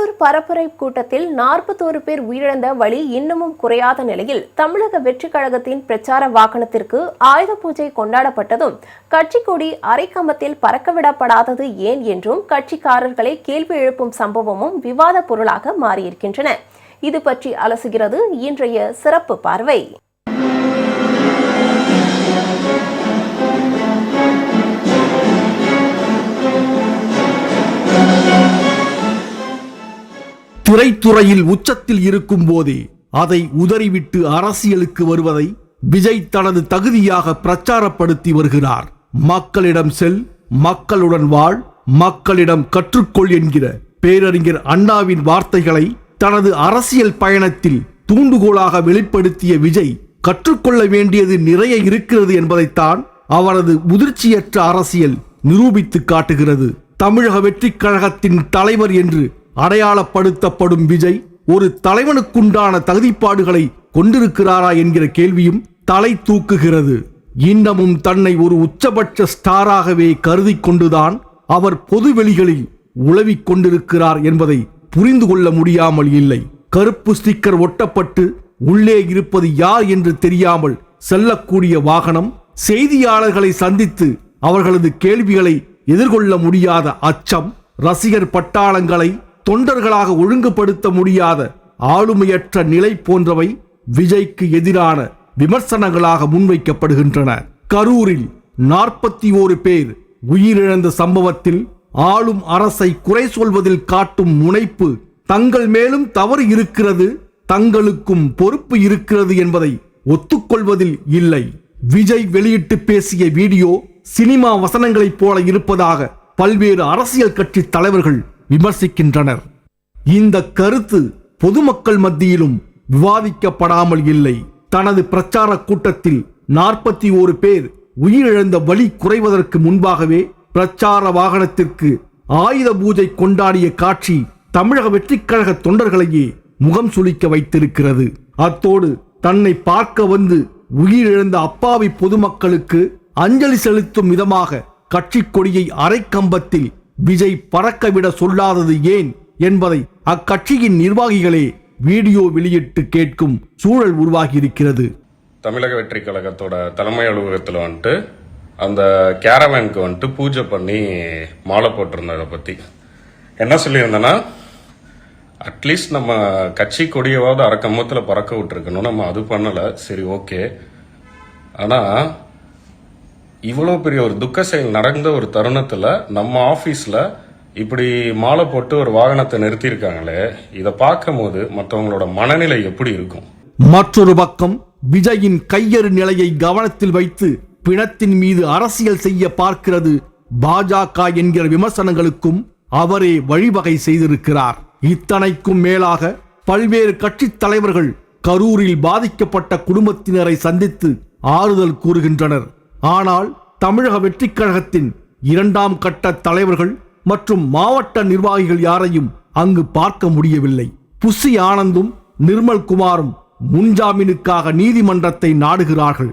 கரூர் பரப்புரை கூட்டத்தில் நாற்பத்தோரு பேர் உயிரிழந்த வழி இன்னமும் குறையாத நிலையில் தமிழக வெற்றிக் கழகத்தின் பிரச்சார வாகனத்திற்கு ஆயுத பூஜை கொண்டாடப்பட்டதும் கட்சி கொடி அரைக்கம்பத்தில் பறக்கவிடப்படாதது ஏன் என்றும் கட்சிக்காரர்களை கேள்வி எழுப்பும் சம்பவமும் விவாத பொருளாக மாறியிருக்கின்றன. இது பற்றி அலசுகிறது இன்றைய சிறப்பு பார்வை. திரைத்துறையில் உச்சத்தில் இருக்கும் போதே அதை உதறிவிட்டு அரசியலுக்கு வருவதை விஜய் தனது தகுதியாக பிரச்சாரப்படுத்தி வருகிறார். மக்களிடம் செல் மக்களுடன் வாழ் மக்களிடம் கற்றுக்கொள் என்கிற பேரறிஞர் அண்ணாவின் வார்த்தைகளை தனது அரசியல் பயணத்தில் தூண்டுகோலாக வெளிப்படுத்திய விஜய் கற்றுக்கொள்ள வேண்டியது நிறைய இருக்கிறது என்பதைத்தான் அவரது முதிர்ச்சியற்ற அரசியல் நிரூபித்து காட்டுகிறது. தமிழக வெற்றிக் கழகத்தின் தலைவர் என்று அடையாளப்படுத்தப்படும் விஜய் ஒரு தலைவனுக்குண்டான தகுதிப்பாடுகளை கொண்டிருக்கிறாரா என்கிற கேள்வியும் தலை தூக்குகிறது. இன்னமும் தன்னை ஒரு உச்சபட்ச ஸ்டாராகவே கருதி கொண்டுதான் அவர் பொதுவெளிகளில் உழவிக் கொண்டிருக்கிறார் என்பதை புரிந்து கொள்ள முடியாமல் இல்லை. கருப்பு ஸ்டிக்கர் ஒட்டப்பட்டு உள்ளே இருப்பது யார் என்று தெரியாமல் செல்லக்கூடிய வாகனம் செய்தியாளர்களை சந்தித்து அவர்களது கேள்விகளை எதிர்கொள்ள முடியாத அச்சம் ரசிகர் பட்டாளங்களை தொண்டர்களாக ஒழுங்குபடுத்த முடியாத ஆளுமையற்ற நிலை போன்றவை விஜய்க்கு எதிரான விமர்சனங்களாக முன்வைக்கப்படுகின்றன. கரூரில் நாற்பத்தி ஓரு பேர் உயிரிழந்த சம்பவத்தில் ஆளும் அரசை குறை சொல்வதில் காட்டும் முனைப்பு தங்கள் மேலும் தவறு இருக்கிறது தங்களுக்கும் பொறுப்பு இருக்கிறது என்பதை ஒத்துக்கொள்வதில் இல்லை. விஜய் வெளியிட்டு பேசிய வீடியோ சினிமா வசனங்களைப் போல இருப்பதாக பல்வேறு அரசியல் கட்சி தலைவர்கள் விமர்சிக்கின்றனர். இந்த கருத்து பொதுமக்கள் மத்தியிலும் விவாதிக்கப்படாமல் இல்லை. தனது பிரச்சார கூட்டத்தில் நாற்பத்தி ஓரு பேர் உயிரிழந்த வழி குறைவதற்கு முன்பாகவே பிரச்சார வாகனத்திற்கு ஆயுத பூஜை கொண்டாடிய காட்சி தமிழக வெற்றிக்கழக தொண்டர்களையே முகம் சுளிக்க வைத்திருக்கிறது. அத்தோடு தன்னை பார்க்க வந்து உயிரிழந்த அப்பாவி பொதுமக்களுக்கு அஞ்சலி செலுத்தும் விதமாக கட்சி கொடியை அரைக்கம்பத்தில் விஜய் பறக்கவிட சொல்லாதது ஏன் என்பதை அக்கட்சியின் நிர்வாகிகளே வீடியோ வெளியிட்டு கேட்கும் சூழல் உருவாகி இருக்கிறது தமிழக வெற்றி கழகத்தோட தலைமை அலுவலகத்தில் வந்துட்டு அந்த கேரவேனுக்கு வந்துட்டு பூஜை பண்ணி மாலை போட்டிருந்ததை பற்றி என்ன சொல்லியிருந்தேன்னா அட்லீஸ்ட் நம்ம கட்சி கொடியவாவது அரக்கம்பத்தில் பறக்க விட்டுருக்கணும். நம்ம அது பண்ணலை. சரி ஓகே. ஆனால் இவ்வளோ பெரிய ஒரு துக்க செயல் நடந்த ஒரு தருணத்தில் நம்ம ஆஃபீஸில் இப்படி மாலை போட்டு ஒரு வாகனத்தை நிறுத்தியிருக்காங்களே இதை பார்க்கும்போது மற்றவங்களோட மனநிலை எப்படி இருக்கும்? மற்றொரு பக்கம் விஜயின் கையறு நிலையை கவனத்தில் வைத்து பிணத்தின் மீது அரசியல் செய்ய பார்க்கிறது பாஜக என்கிற விமர்சனங்களுக்கும் அவரே வழிவகை செய்திருக்கிறார். இத்தனைக்கும் மேலாக பல்வேறு கட்சித் தலைவர்கள் கரூரில் பாதிக்கப்பட்ட குடும்பத்தினரை சந்தித்து ஆறுதல் கூறுகின்றனர். ஆனால் தமிழக வெற்றிக் கழகத்தின் இரண்டாம் கட்ட தலைவர்கள் மற்றும் மாவட்ட நிர்வாகிகள் யாரையும் அங்கு பார்க்க முடியவில்லை. புசி ஆனந்தும் நிர்மல் குமாரும் முன்ஜாமீனுக்காக நீதிமன்றத்தை நாடுகிறார்கள்.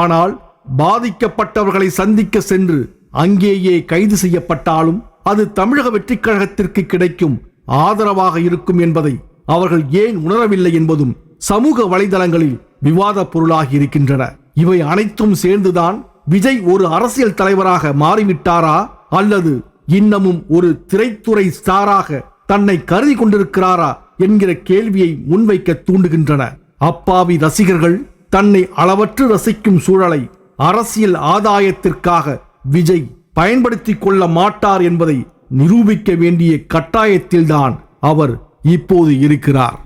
ஆனால் பாதிக்கப்பட்டவர்களை சந்திக்க சென்று அங்கேயே கைது செய்யப்பட்டாலும் அது தமிழக வெற்றிக் கழகத்திற்கு கிடைக்கும் ஆதரவாக இருக்கும் என்பதை அவர்கள் ஏன் உணரவில்லை என்பதும் சமூக வலைதளங்களில் விவாத பொருளாகி இருக்கின்றன. இவை அனைத்தும் சேர்ந்துதான் விஜய் ஒரு அரசியல் தலைவராக மாறிவிட்டாரா? அல்லது இன்னமும் ஒரு திரைத்துறை ஸ்டாராக தன்னை கருதி கொண்டிருக்கிறாரா என்கிற கேள்வியை முன்வைக்க தூண்டுகின்றன. அப்பாவி ரசிகர்கள் தன்னை அளவற்று ரசிக்கும் சூழலை அரசியல் ஆதாயத்திற்காக விஜய் பயன்படுத்தி கொள்ள மாட்டார் என்பதை நிரூபிக்க வேண்டிய கட்டாயத்தில்தான் அவர் இப்போது இருக்கிறார்.